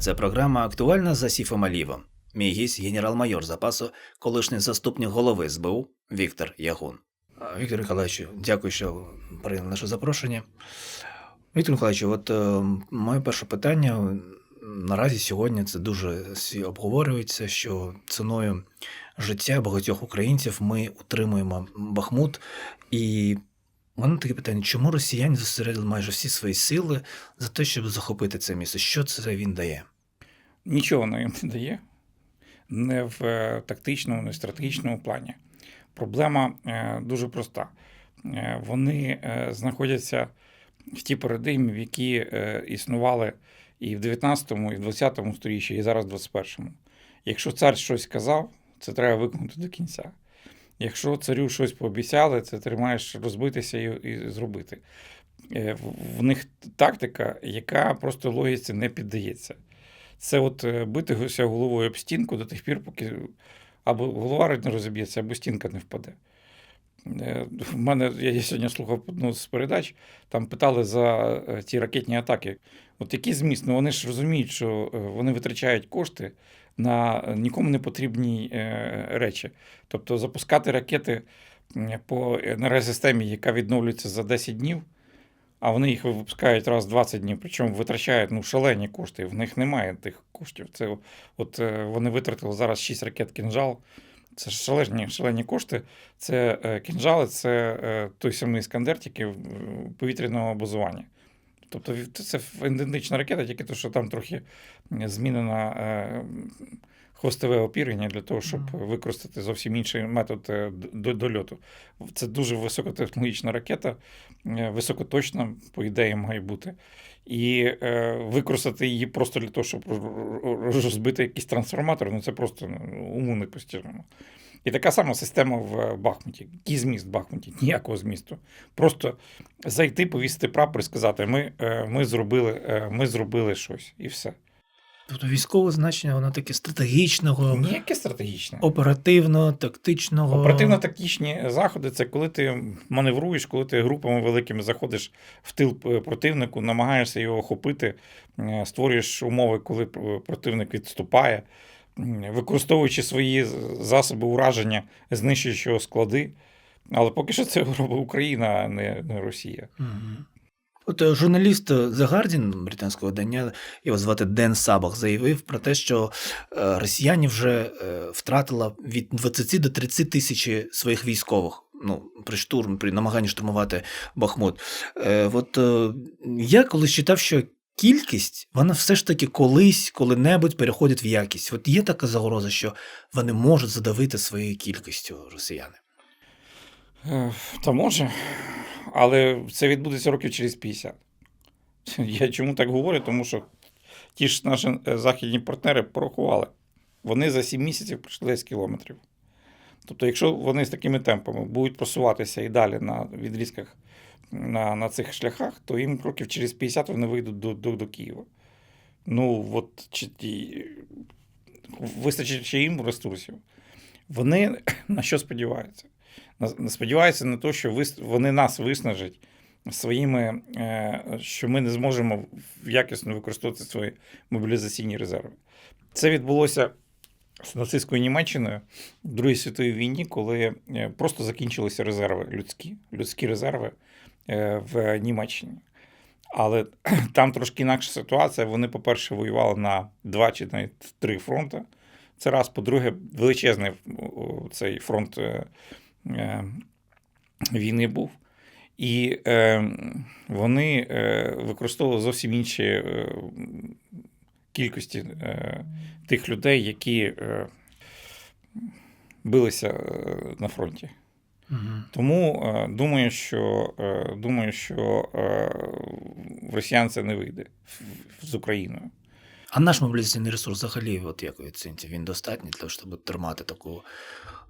Це програма Актуальна за Сіфом Алівом. Мій гість генерал-майор запасу, колишній заступник голови СБУ Віктор Ягун. Віктор Миколаївич, дякую, що прийняли наше запрошення. Віктор Миколаївич, от е, моє перше питання наразі сьогодні це дуже обговорюється, що ціною життя багатьох українців ми утримуємо Бахмут. І у мене таке питання: чому росіяни зосередили майже всі свої сили за те, щоб захопити це місце? Що це він дає? Нічого воно їм не дає, не в е, тактичному, не в стратегічному плані. Проблема е, дуже проста. Е, Вони знаходяться в тій парадигмі, в якій е, існували і в 19, і в 20 сторіччі, і зараз в 21. Якщо цар щось сказав, це треба виконати до кінця. Якщо царю щось пообіцяли, це ти маєш розбитися і, і зробити. В них тактика, яка просто логіці не піддається. Це от е, битися головою об стінку до тих пір, поки або голова не розіб'ється, або стінка не впаде. Е, В мене я сьогодні слухав одну з передач, там питали за е, ті ракетні атаки. От який зміст? Ну вони ж розуміють, що е, вони витрачають кошти на нікому не потрібні е, речі. Тобто запускати ракети по енергосистемі, яка відновлюється за 10 днів, а вони їх випускають раз в 20 днів, причому витрачають ну, шалені кошти. В них немає тих коштів. Це от е, вони витратили зараз 6 ракет кінжал. Це шалені, шалені кошти. Це е, кінжали, це е, той самий іскандер, тільки в повітряного базування. Тобто це ідентична ракета, тільки то, що там трохи змінена хвостове опірення для того, щоб використати зовсім інший метод е, до, дольоту. Це дуже високотехнологічна ракета, е, високоточна, по ідеї, має бути. І е, використати її просто для того, щоб роз- роз- розбити якийсь трансформатор, ну це просто ну, уму непостижимо. І така сама система в Бахмуті. Який зміст в Бахмуті? Ніякого змісту. Просто зайти, повісити прапор і сказати: ми, ми, зробили, ми зробили щось, і все. Тобто військове значення, воно таке стратегічного, Ніяке стратегічне. оперативно, тактичного. Оперативно-тактичні заходи це коли ти маневруєш, коли ти групами великими заходиш в тил противнику, намагаєшся його охопити, створюєш умови, коли противник відступає, використовуючи свої засоби ураження, знищуєш його склади. Але поки що це робить Україна, а не, Росія. Мгм. От е, журналіст The Guardian британського видання, його звати Ден Сабах, заявив про те, що е, росіяни вже е, втратила від 20 до 30 тисяч своїх військових. Ну, при штурм, при намаганні штурмувати Бахмут. Е, от е, я колись читав, що кількість, вона все ж таки колись, коли-небудь переходить в якість. От є така загроза, що вони можуть задавити своєю кількістю росіяни. Е, Та може, але це відбудеться років через 50. Я чому так говорю? Тому що ті ж наші е, західні партнери порахували. Вони за 7 місяців пройшли 10 кілометрів. Тобто, якщо вони з такими темпами будуть просуватися і далі на відрізках на, на цих шляхах, то їм років через 50 вони вийдуть до, до, до Києва. Ну, от чи, ті- вистачить ще їм ресурсів. Вони на що сподіваються? Сподіваються на те, що вони нас виснажать своїми, е, що ми не зможемо якісно використовувати свої мобілізаційні резерви. Це відбулося з нацистською Німеччиною в Другій світовій війні, коли е, просто закінчилися резерви людські, людські резерви е, в Німеччині. Але там трошки інакша ситуація. Вони, по-перше, воювали на два чи навіть три фронти. Це раз, по-друге, величезний цей фронт війни був. І е, вони е, використовували зовсім інші е, кількості е, тих людей, які е, билися е, на фронті. Угу. Тому е, думаю, що, е, думаю, що е, в росіян це не вийде в- з Україною. А наш мобілізаційний ресурс взагалі, от як ви оцінюєте, він достатній для того, щоб тримати таку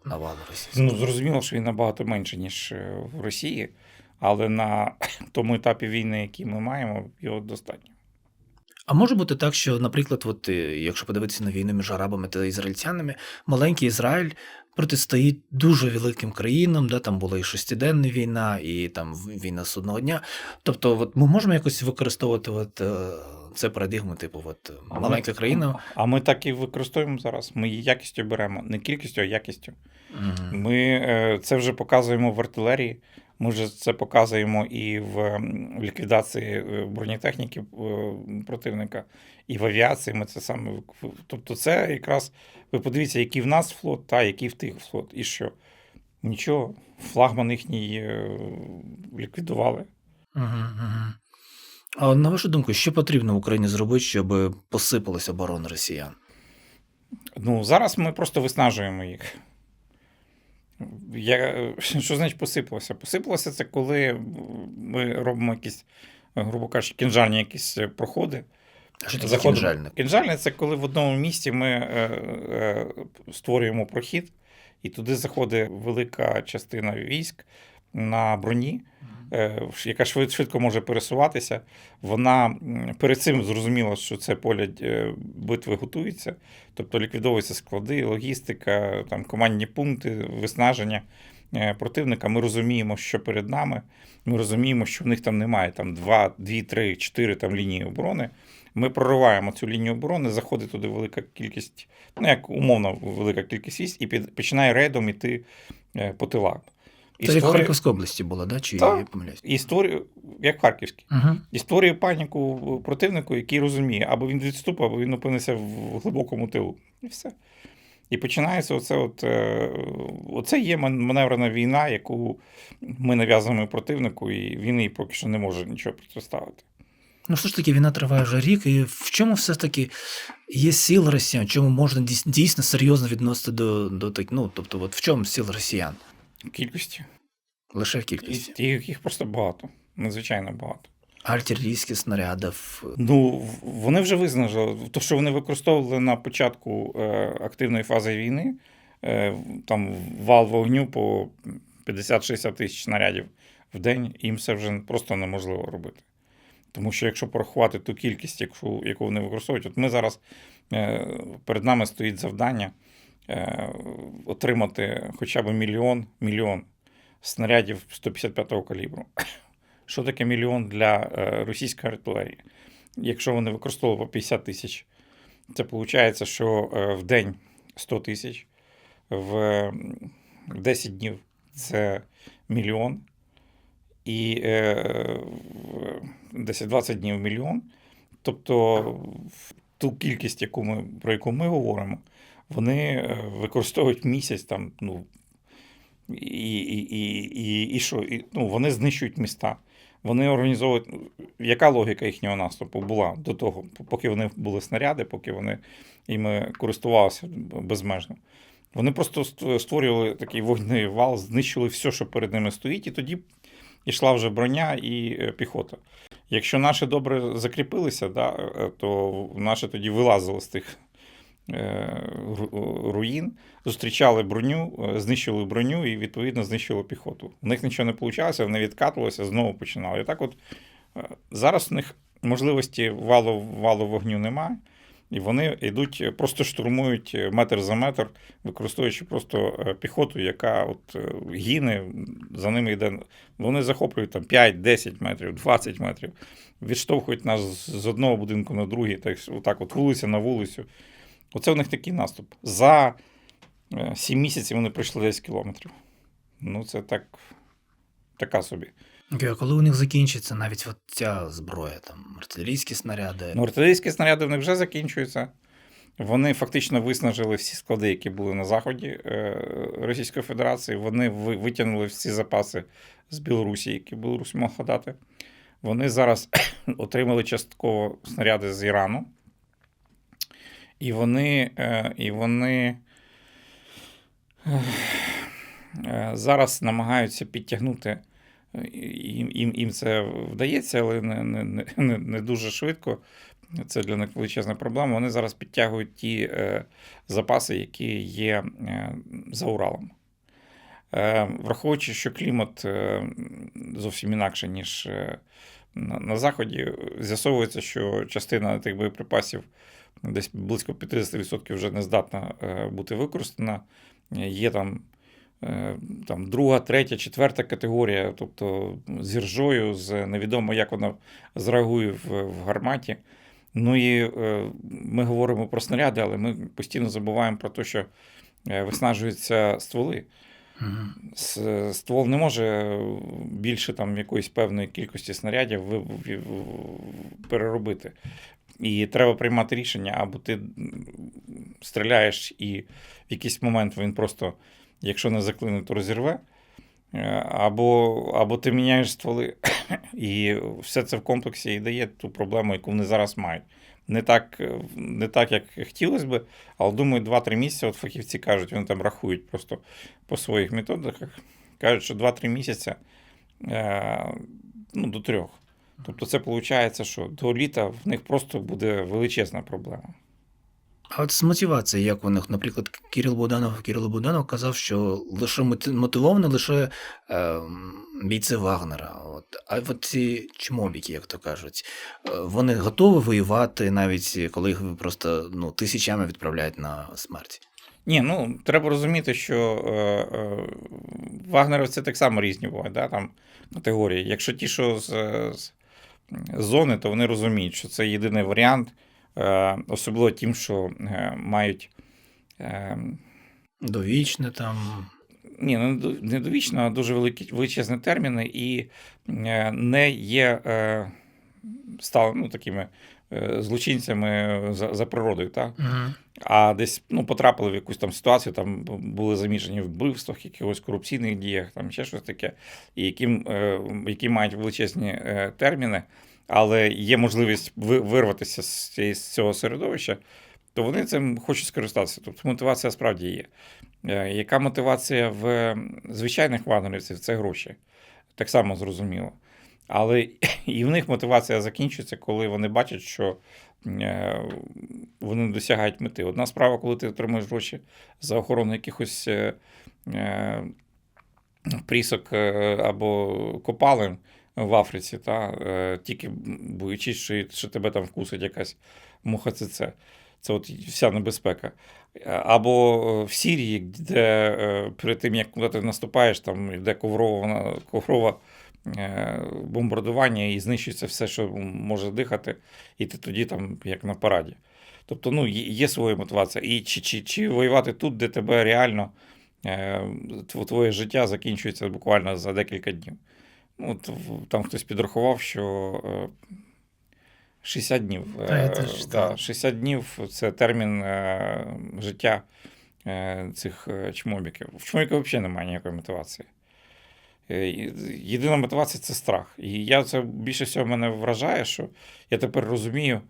навалу російську? Ну, зрозуміло, що він набагато менше, ніж е, в Росії, але на тому етапі війни, який ми маємо, його достатньо. А може бути так, що, наприклад, от, е, якщо подивитися на війну між арабами та ізраїльтянами, маленький Ізраїль протистоїть дуже великим країнам, де там була і шестиденна війна, і там війна з одного дня. Тобто, от ми можемо якось використовувати от, е, це парадигма, типу, от маленька країна. А ми так і використовуємо зараз. Ми її якістю беремо, не кількістю, а якістю. Мгм. Ми е, це вже показуємо в артилерії. Ми вже це показуємо і в ліквідації е, бронетехніки е, противника, і в авіації. Ми це саме Тобто, це якраз ви подивіться, який в нас флот, та який в тих флот, і що. Нічого, флагман їхній ліквідували. Мгм, мгм. А на вашу думку, що потрібно Україні зробити, щоб посипалася оборона росіян? Ну, зараз ми просто виснажуємо їх. Я, що значить посипалося? Посипалося це коли ми робимо якісь, грубо кажучи, кінжальні якісь проходи. А що Заходимо. кінжальник? Кінжальне це коли в одному місці ми е, е, створюємо прохід, і туди заходить велика частина військ на броні, яка швид, швидко може пересуватися. Вона перед цим зрозуміла, що це поле е, битви готується, тобто ліквідовуються склади, логістика, там, командні пункти, виснаження е, противника. Ми розуміємо, що перед нами. Ми розуміємо, що в них там немає там 2, 2 3, 4 там, лінії оборони. Ми прориваємо цю лінію оборони, заходить туди велика кількість, ну як умовно велика кількість військ, і під, починає рейдом іти е, по тилах. Це в Харківській області було, да? чи Так. я помиляюсь? і створює, як в Харківській, Угу. і створює паніку противнику, який розуміє, або він відступив, або він опиниться в глибокому тилу. І все. І починається оце, от, е, оце є ман- маневрена війна, яку ми нав'язуємо противнику, і він їй поки що не може нічого протиставити. Ну, все ж таки, війна триває вже рік, і в чому все ж таки є сила росіян? Чому можна дійсно серйозно відносити до, до так, ну, тобто, от в чому сила росіян? В кількості. Лише в І кількості. ті- їх просто багато, надзвичайно багато. Артилерійських снарядів. Ну, вони вже визнали, то, що вони використовували на початку е, активної фази війни, е, там вал вогню по 50-60 тисяч снарядів в день, їм це вже просто неможливо робити. Тому що якщо порахувати ту кількість, яку, яку вони використовують, от ми зараз е, перед нами стоїть завдання отримати хоча б мільйон, мільйон снарядів 155-го калібру. Що таке мільйон для е, російської артилерії? Якщо вони використовували по 50 тисяч, це виходить, що е, в день 100 тисяч, в 10 днів це мільйон, і е, в 10-20 днів мільйон. Тобто ту кількість, яку ми, про яку ми говоримо, вони е, використовують місяць там, ну, і, і, і, і, і що? І, ну, вони знищують міста. Вони організовують. Яка логіка їхнього наступу була до того, поки вони були снаряди, поки вони іми користувалися безмежно. Вони просто створювали такий вогневий вал, знищили все, що перед ними стоїть, і тоді йшла вже броня і е, піхота. Якщо наші добре закріпилися, да, е, то наші тоді вилазили з тих руїн, зустрічали броню, е, знищили броню і, відповідно, знищили піхоту. У них нічого не вийшло, вони відкатувалися, знову починали. І так от е, зараз у них можливості валу, валу вогню немає. І вони йдуть, е, просто штурмують е, метр за метр, використовуючи просто е, піхоту, яка от е, гине, за ними йде. Вони захоплюють там 5, 10 метрів, 20 метрів, відштовхують нас з одного будинку на другий, так, отак от вулиця на вулицю. Оце у них такий наступ. За 7 місяців вони пройшли 10 кілометрів. Ну, це так, така собі. Окей, а коли у них закінчиться навіть от ця зброя, там, артилерійські снаряди. Ну, артилерійські снаряди в них вже закінчуються. Вони фактично виснажили всі склади, які були на заході е, Російської Федерації. Вони витягнули всі запаси з Білорусі, які Білорусь могла дати. Вони зараз отримали частково снаряди з Ірану. І вони, е, і вони е, зараз намагаються підтягнути. Їм, їм, їм це вдається, але не, не- не, не дуже швидко. Це для них величезна проблема. Вони зараз підтягують ті е, запаси, які є е, за Уралом. Е, враховуючи, що клімат е, зовсім інакше, ніж е, на, Заході, з'ясовується, що частина тих боєприпасів десь близько 50% вже не здатна е, бути використана. Є там, е, там друга, третя, четверта категорія, тобто з іржою, з невідомо, як вона зреагує в, в гарматі. Ну і е, ми говоримо про снаряди, але ми постійно забуваємо про те, що е, виснажуються стволи. Ствол не може більше там якоїсь певної кількості снарядів переробити. І треба приймати рішення, або ти стріляєш, і в якийсь момент він просто, якщо не заклине, то розірве. Е, Або, або ти міняєш стволи, і все це в комплексі і дає ту проблему, яку вони зараз мають. Не так, е, не так як хотілося би, але думаю, 2-3 місяці, от фахівці кажуть, вони там рахують просто по своїх методиках, кажуть, що 2-3 місяці е, ну, до трьох. Тобто це виходить, що до літа в них просто буде величезна проблема. А от з мотивацією, як у них, наприклад, Кирил Буданов, Кирило Буданов казав, що лише моти- мотивовані лише е, бійці Вагнера. От. А от ці чмобіки, як то кажуть, е, вони готові воювати, навіть коли їх просто ну, тисячами відправляють на смерть. Ні, ну треба розуміти, що е, е, вагнеровці так само різні бувають, да, там категорії. Якщо ті, що з, з зони, то вони розуміють, що це єдиний варіант, особливо тим, що е, мають. Е, Довічне там. ні, ну, не до- не довічно, а дуже великі, величезні терміни і е, не є е, стали, ну, такими е, злочинцями за, за природою. Так? Угу. а десь ну, потрапили в якусь там ситуацію, там були замішані в вбивствах, якихось корупційних діях, там ще щось таке, і е, які мають величезні е, терміни, але є можливість вирватися з, цього середовища, то вони цим хочуть скористатися. Тобто мотивація справді є. Е, Яка мотивація в звичайних вагнерівців? Це гроші. Так само зрозуміло. Але і в них мотивація закінчується, коли вони бачать, що е, вони досягають мети. Одна справа, коли ти отримуєш гроші за охорону якихось е, прісок або копалин в Африці, та, е, тільки боючись, що, що тебе там вкусить якась муха ЦЦ. Це от вся небезпека. Або е, в Сірії, де е, перед тим, як куди ти наступаєш, там йде коврова, коврова е, бомбардування і знищується все, що може дихати, і ти тоді там як на параді. Тобто, ну, є своя мотивація. І чи, чи, чи воювати тут, де тебе реально е, твоє життя закінчується буквально за декілька днів. Ну, там хтось підрахував, що е, 60 днів. Та, е, да, 60 днів це термін е, життя е, цих е, чмобіків. В чмобіків взагалі немає ніякої мотивації. Е, Єдина мотивація це страх. І я це більше всього мене вражає, що я тепер розумію,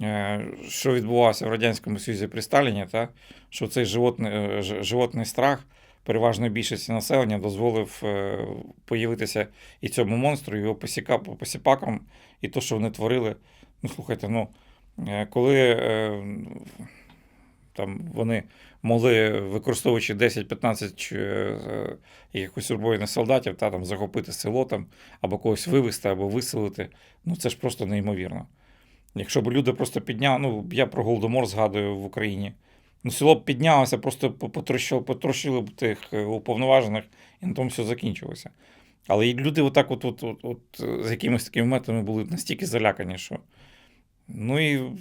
е, що відбувалося в Радянському Союзі при Сталіні, та, що цей животний, е, животний страх переважної більшості населення дозволив е, появитися і цьому монстру, його посіпакам, і то, що вони творили. Ну, слухайте, ну, е, коли е, там вони могли, використовуючи 10-15 е, якихось озброєних солдатів, та, там, захопити село там, або когось вивезти, або виселити, ну це ж просто неймовірно. Якщо б люди просто підняли, ну я про Голодомор згадую в Україні. Ну, село б піднялося, просто по- потрощило, потрощили б тих е, уповноважених, і на тому все закінчилося. Але люди отак, от, от, от, от е, з якимись такими методами були настільки залякані, що. Ну і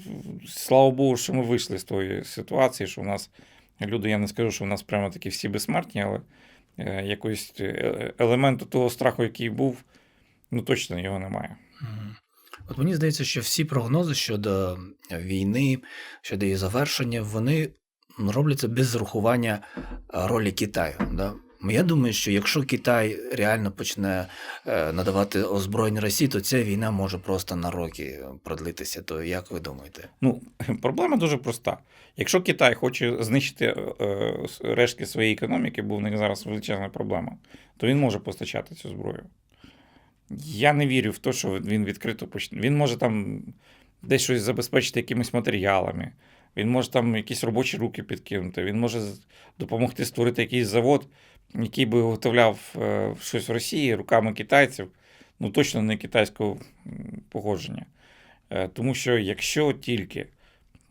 слава Богу, що ми вийшли з тої ситуації, що в нас люди, я не скажу, що в нас прямо такі всі безсмертні, але е, якогось е, елементу того страху, який був, ну точно його немає. От мені здається, що всі прогнози щодо війни, щодо її завершення, вони робляться без зрахування ролі Китаю. Да? Я думаю, що якщо Китай реально почне е, надавати озброєння Росії, то ця війна може просто на роки продлитися. То як ви думаєте? Ну, проблема дуже проста. Якщо Китай хоче знищити е, е, рештки своєї економіки, бо в них зараз величезна проблема, то він може постачати цю зброю. Я не вірю в те, що він відкрито почне. Він може там десь щось забезпечити якимись матеріалами, він може там якісь робочі руки підкинути, він може допомогти створити якийсь завод, який би виготовляв е, щось в Росії руками китайців, ну точно не китайського походження. Е, Тому що якщо тільки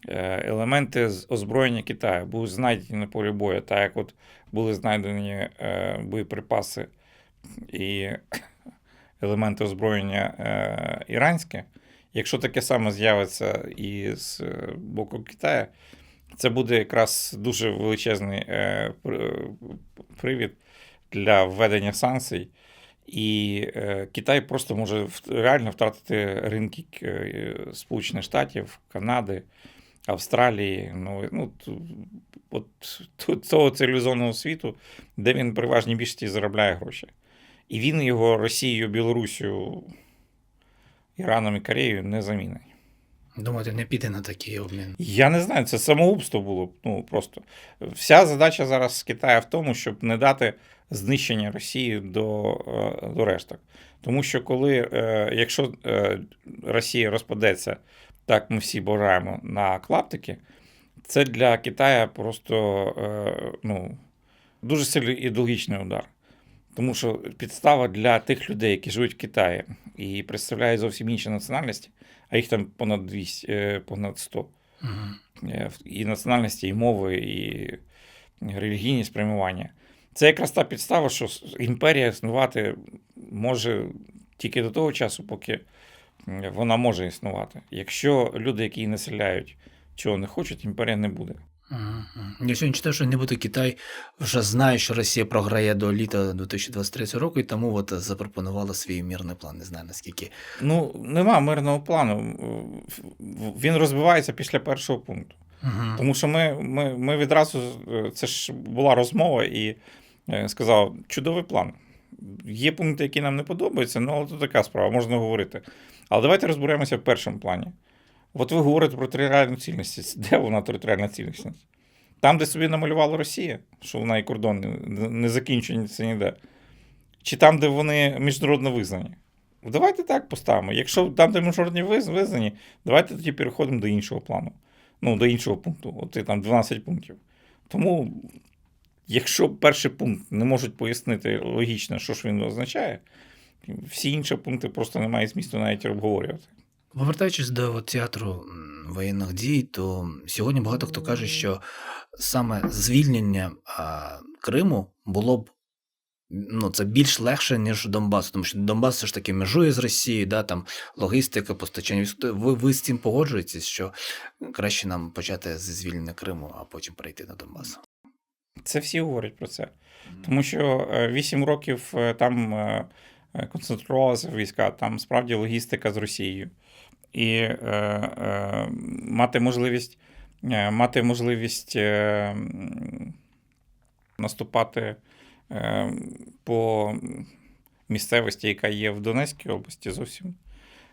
е, елементи озброєння Китаю будуть знайдені на полі бою, так як от були знайдені боєприпаси і елементи озброєння іранське, Якщо таке саме з'явиться і з е, боку Китаю, це буде якраз дуже величезний е, привід для введення санкцій. І е, Китай просто може реально втратити ринки е, Сполучених Штатів, Канади, Австралії. Ну, ну от того цивілізованого світу, де він переважній більшості заробляє гроші. І він його Росією, Білорусію, Іраном і Кореєю не замінить. Думаєте, не піде на такий обмін? Я не знаю, це самоубство було. б, Ну просто вся задача зараз з Китаю в тому, щоб не дати знищення Росії до, е, до решток. Тому що коли, е, якщо е, Росія розпадеться, так ми всі бажаємо на клаптики, це для Китаю просто ну, дуже сильний ідеологічний удар. Тому що підстава для тих людей, які живуть в Китаї і представляють зовсім інші національності, а їх там понад 200, е, понад 100 Угу. е, і національності, і мови, і релігійні спрямування. Це якраз та підстава, що імперія існувати може тільки до того часу, поки вона може існувати. Якщо люди, які її населяють, чого не хочуть, імперія не буде. Я сьогодні читав, що нібито Китай вже знає, що Росія програє до літа 2023 року, і тому от запропонувала свій мірний план. Не знаю наскільки. Ну, нема мирного плану. Він розбивається після першого пункту. Угу. Тому що ми, ми, ми відразу, це ж була розмова, і е, сказав, чудовий план. Є пункти, які нам не подобаються, ну але то така справа, можна говорити. Але давайте розберемося в першому плані. От ви говорите про територіальну цілісність. Де вона територіальна цілісність? Там, де собі намалювала Росія, що вона і кордон не- не закінчується ніде. Чи там, де вони міжнародно визнані? Давайте так поставимо. Якщо там, де міжнародні виз- визнані, давайте тоді переходимо до іншого плану ну, до іншого пункту. От там 12 пунктів. Тому, якщо перший пункт не можуть пояснити логічно, що ж він означає, всі інші пункти просто немає змісту навіть обговорювати. Повертаючись до театру воєнних дій, то сьогодні багато хто каже, що саме звільнення а, Криму було б ну, це більш легше, ніж Донбас, тому що Донбас все ж таки межує з Росією, да, там логістика, постачання. Ви, ви з цим погоджуєтесь, що краще нам почати зі звільнення Криму, а потім перейти на Донбас. Це всі говорять про це. Тому що 8 років е, там е, е, концентрувалися війська, там справді логістика з Росією. І е, е, мати можливість, е, мати можливість е, наступати е, по місцевості, яка є в Донецькій області, зовсім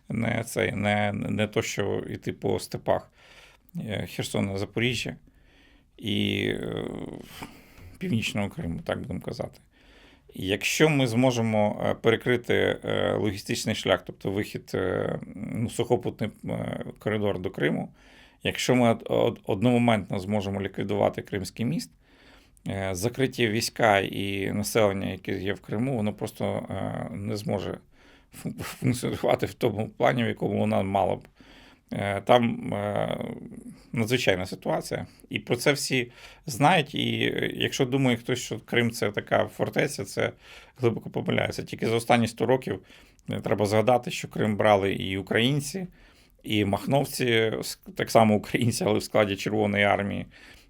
не, це, не, не то, що йти по степах е, Херсона, Запоріжжя і е, Північного Криму, так будемо казати. Якщо ми зможемо е, перекрити е, логістичний шлях, тобто вихід, е, ну, сухопутний коридор до Криму, якщо ми од- од- одномоментно зможемо ліквідувати Кримський міст, закриті війська і населення, яке є в Криму, воно просто не зможе функціонувати в тому плані, в якому вона мала б. Е, Там е, надзвичайна ситуація, і про це всі знають. І е, якщо думає хтось, що Крим це така фортеця, це глибоко помиляється. Тільки за останні 100 років треба згадати, що Крим брали і українці, і махновці, так само українці, але в складі Червоної армії,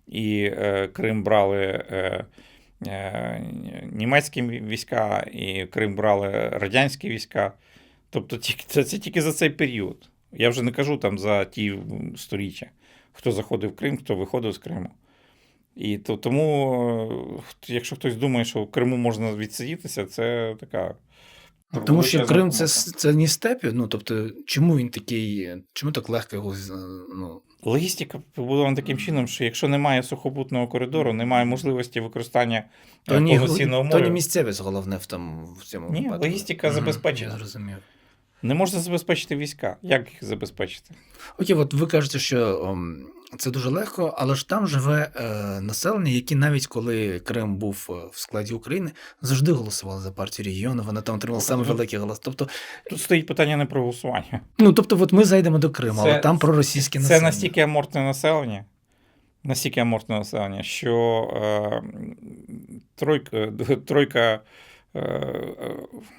і Крим брали. Німецькі війська, і Крим брали радянські війська. Тобто це тільки за цей період. Я вже не кажу там за ті сторіччя, хто заходив в Крим, хто виходив з Криму. І то, тому, е, якщо хтось думає, що в Криму можна відсидітися, це така. Тому що Крим це, це не степі. Ну тобто, чому він такий, чому так легко його ну, Логістика побудована таким чином, що якщо немає сухопутного коридору, немає можливості використання е, ні, то не місцевість головне в тому в цьому Ні, випадку. логістика забезпечена. Я зрозумів. Не можна забезпечити війська. Як їх забезпечити? Окей, от ви кажете, що ом, це дуже легко, але ж там живе е, населення, які навіть коли Крим був е, в складі України, завжди голосували за партію регіону. Вона там отримала саме Ну, великий голос. Тобто, Тут стоїть питання не про голосування. ну тобто, от ми зайдемо до Криму, Це- але там проросійське Це населення. Це настільки амортне населення, настільки амортне населення, що е, тройка, тройка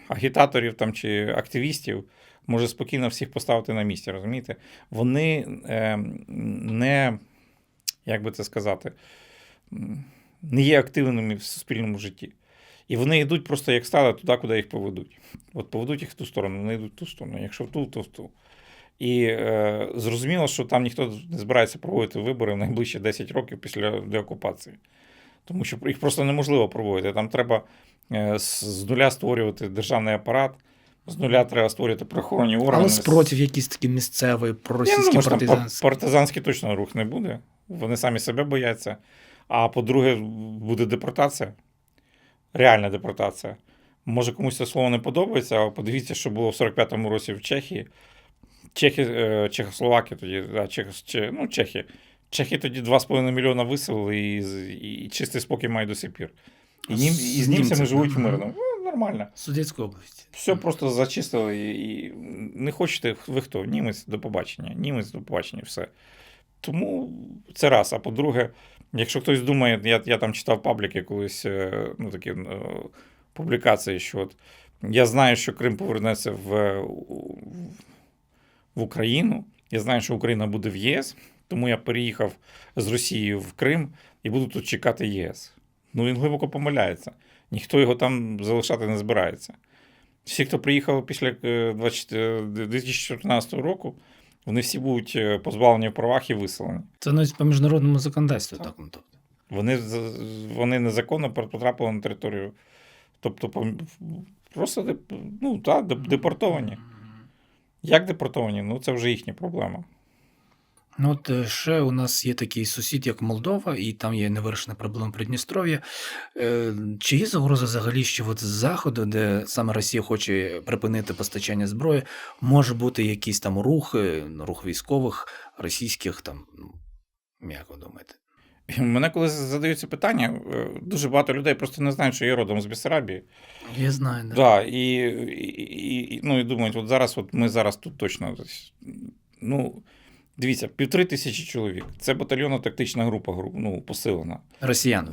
агітаторів там, чи активістів може спокійно всіх поставити на місці, розумієте? Вони е, не, як би це сказати, не є активними в суспільному житті. І вони йдуть просто як стали туди, куди їх поведуть. От поведуть їх в ту сторону, вони йдуть в ту сторону. Якщо в ту, то в ту. І е, зрозуміло, що там ніхто не збирається проводити вибори в найближчі 10 років після деокупації. Тому що їх просто неможливо проводити. Там треба е, з, з нуля створювати державний апарат, з нуля треба створювати правоохоронні органи. Але спротив якийсь такий місцевий, проросійський партизанський. партизанський точно рух не буде. Вони самі себе бояться. А по-друге, буде депортація. Реальна депортація. Може, комусь це слово не подобається, а подивіться, що було в 45-му році в Чехії. Чехи, е, Чехословаки тоді, да, Чех, Че- ну, Чехи. Чехи тоді 2,5 мільйона виселили і, і чистий спокій мають до сих пір. І, нім, і з німцями живуть мирно. Ну, нормально. Судецька область. Все просто зачистили і, і не хочете, ви хто? Німець до побачення. Німець до побачення, все. Тому це раз. А по-друге, якщо хтось думає, я, я там читав пабліки колись, е, ну такі е, публікації, що от я знаю, що Крим повернеться в, в, в Україну. Я знаю, що Україна буде в ЄС, тому я переїхав з Росії в Крим і буду тут чекати ЄС. Ну він глибоко помиляється. Ніхто його там залишати не збирається. Всі, хто приїхав після е, 20 е, 2014 року, вони всі будуть е, позбавлені в правах і виселені. Це навіть по міжнародному законодавству Так. так. ну, тобто. Вони, вони незаконно потрапили на територію. Тобто, просто ну, та, депортовані. Як депортовані? Ну, це вже їхня проблема. Ну, от е, ще у нас є такий сусід, як Молдова, і там є невирішена проблема Придністров'я. Е, Чи є загроза взагалі, що от з заходу, де саме Росія хоче припинити постачання зброї, може бути якісь там рухи, рух військових, російських там, ну, як ви думаєте? Мене коли задають це питання, е, дуже багато людей просто не знають, що я родом з Бессарабії. Я знаю, да. Да, і, і, і, ну, і думають, от зараз от ми зараз тут точно. Ну, дивіться, півтори тисячі чоловік. Це батальйонно-тактична група, гру- ну, посилена. Росіян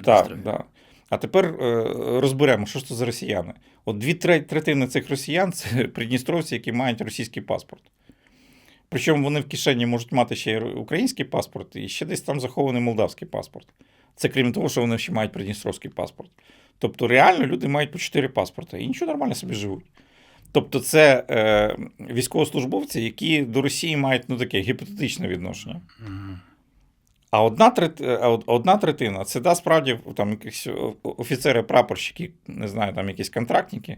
в Так, да. А тепер е, розберемо, що ж це за росіяни. От дві третини цих росіян це придністровці, які мають російський паспорт. Причому вони в кишені можуть мати ще й український паспорт, і ще десь там захований молдавський паспорт. Це крім того, що вони ще мають придністровський паспорт. Тобто, реально люди мають по чотири паспорти і нічого нормально собі живуть. Тобто, це е, військовослужбовці, які до Росії мають ну, таке гіпотетичне відношення. А одна, трет... одна третина це да, справді там якісь офіцери, прапорщики, не знаю, там якісь контрактники,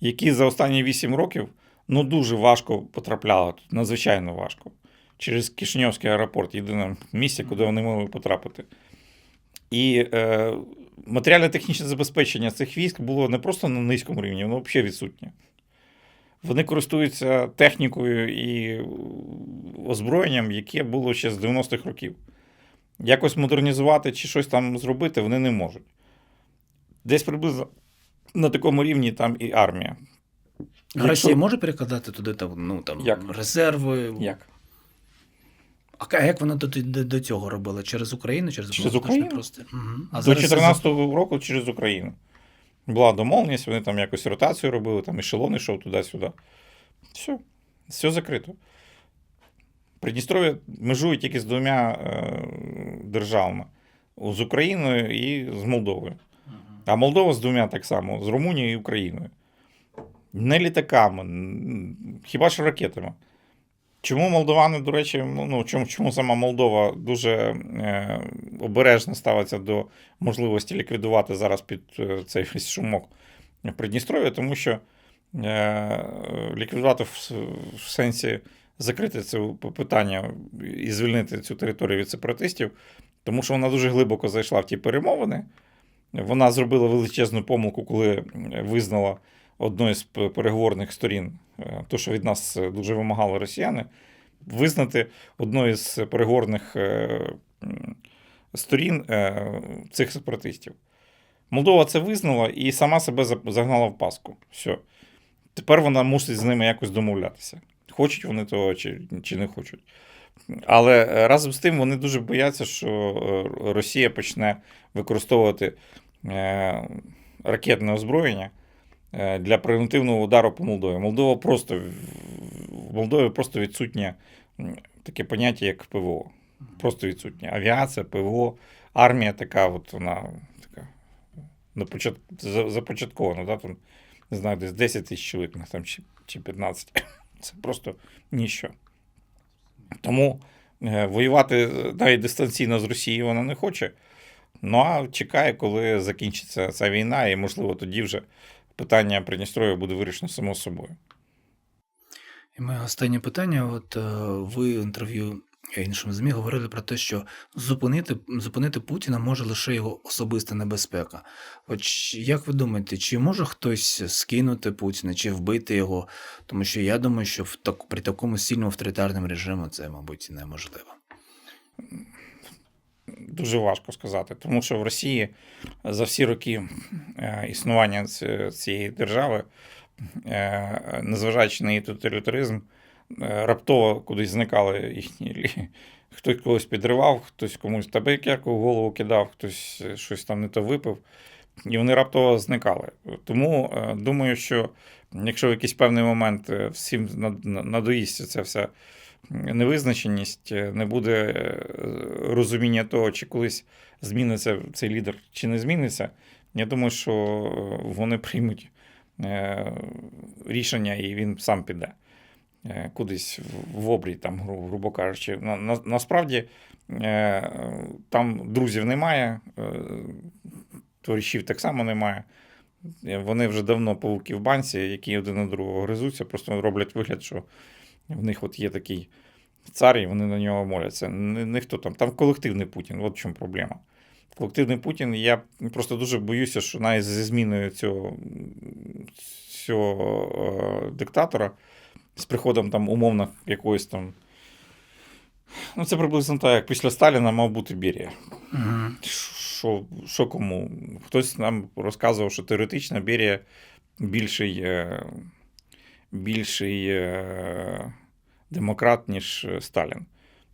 які за останні 8 років ну, дуже важко потрапляли тут, надзвичайно важко. Через Кишиньовський аеропорт, єдине місце, куди вони могли потрапити. І е, матеріально-технічне забезпечення цих військ було не просто на низькому рівні, воно взагалі відсутнє. Вони користуються технікою і озброєнням, яке було ще з 90-х років. Якось модернізувати чи щось там зробити вони не можуть. Десь приблизно на такому рівні там і армія. А Росія може перекладати туди там, ну, там, Як? резерви? Як? А як вона до, до, до цього робила? Через Україну? Через, Через Україну. Угу. А До зараз 2014 року через Україну. Була домовленість, вони там якось ротацію робили, там ешелон йшов туди-сюди. Все, все закрито. Придністров'я межує тільки з двома е, державами: з Україною і з Молдовою. А Молдова з двома так само, з Румунією і Україною. Не літаками, хіба що ракетами. Чому молдовани, до речі, ну чому, чому сама Молдова дуже е, обережно ставиться до можливості ліквідувати зараз під е, цей весь шумок в Придністров'я, тому що е, ліквідувати в, в сенсі закрити це питання і звільнити цю територію від сепаратистів, тому що вона дуже глибоко зайшла в ті перемовини. Вона зробила величезну помилку, коли визнала одну із п- переговорних сторін, е, то, що від нас е, дуже вимагали росіяни, визнати одну із переговорних е, сторін цих сепаратистів. Молдова це визнала і сама себе загнала в паску. Все. Тепер вона мусить з ними якось домовлятися. Хочуть вони того чи, чи не хочуть. Але разом з тим вони дуже бояться, що Росія почне використовувати ракетне озброєння для превентивного удару по Молдові. Молдова просто в Молдові просто відсутнє таке поняття, як ПВО. Просто відсутнє. Авіація, ПВО, армія така, от вона така започаткована, да, там, не знаю, десь 10 тисяч чоловік, там, чи, чи 15. Це просто ніщо. Тому е, воювати навіть дистанційно з Росією вона не хоче. Ну а чекає, коли закінчиться ця війна, і, можливо, тоді вже питання Придністров'я буде вирішено само собою. І моє останнє питання. От е, ви в інтерв'ю іншим ЗМІ говорили про те, що зупинити, зупинити Путіна може лише його особиста небезпека. От як ви думаєте, чи може хтось скинути Путіна, чи вбити його? Тому що я думаю, що в так, при такому сильному авторитарному режимі це, мабуть, неможливо. Дуже важко сказати, тому що в Росії за всі роки е, існування цієї держави, е, незважаючи на її тоталітаризм, е, раптово кудись зникали їхні. лі- Хтось когось підривав, хтось комусь табакерку в голову кидав, хтось щось там не то випив, і вони раптово зникали. Тому думаю, що якщо в якийсь певний момент всім над- надоїсть ця вся невизначеність, е, не буде е, розуміння того, чи колись зміниться цей лідер, чи не зміниться. Я думаю, що е, вони приймуть рішення, і він сам піде кудись в- обрій, там, гру- грубо кажучи. На, на, насправді там друзів немає, товаришів так само немає. Вони вже давно павуки в банці, які один на другого гризуться, просто роблять вигляд, що в них от є такий цар, і вони на нього моляться. Не, не хто там, там колективний Путін, от в чому проблема. Колективний Путін, я просто дуже боюся, що навіть зі зміною цього, цього е, диктатора, з приходом там умовно якоїсь там. Ну, це приблизно так, як після Сталіна мав бути Берія. Угу. Що, що кому? Хтось нам розказував, що теоретично Берія більший, е, більший е, демократ, ніж е, Сталін.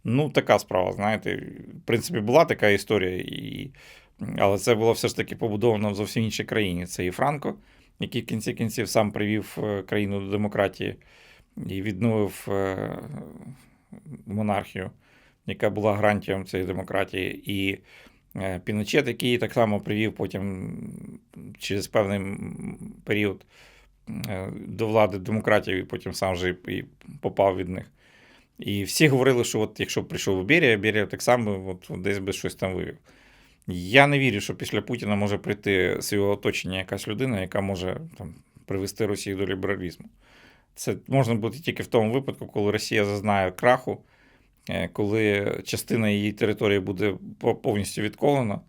Ну, така справа, знаєте. В принципі, була така історія, і... але це було все ж таки побудовано в зовсім іншій країні. Це і Франко, який в кінці кінців сам привів е, країну до демократії і відновив монархію, яка була гарантією цієї демократії. І Піночет, який так само привів потім через певний період до влади демократів, і потім сам же і попав від них. І всі говорили, що от якщо прийшов Берія, Берія так само от, десь би щось там вивів. Я не вірю, що після Путіна може прийти з його оточення якась людина, яка може там, привести Росію до лібералізму. Це можна бути тільки в тому випадку, коли Росія зазнає краху, е, коли частина її території буде повністю відколена,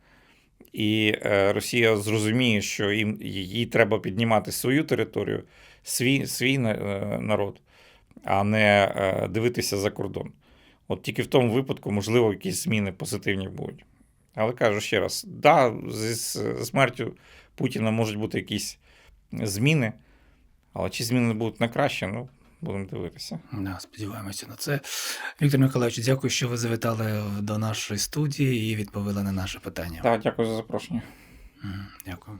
і е, Росія зрозуміє, що їм, їй треба піднімати свою територію, свій, свій е, народ, а не е, дивитися за кордон. От тільки в тому випадку, можливо, якісь зміни позитивні будуть. Але кажу ще раз: да, зі смертю Путіна можуть бути якісь зміни, але чи зміни будуть на краще, ну, будемо дивитися. Да, сподіваємося на це. Віктор Миколаївич, дякую, що ви завітали до нашої студії і відповіли на наше питання. Так, дякую за запрошення. Дякую.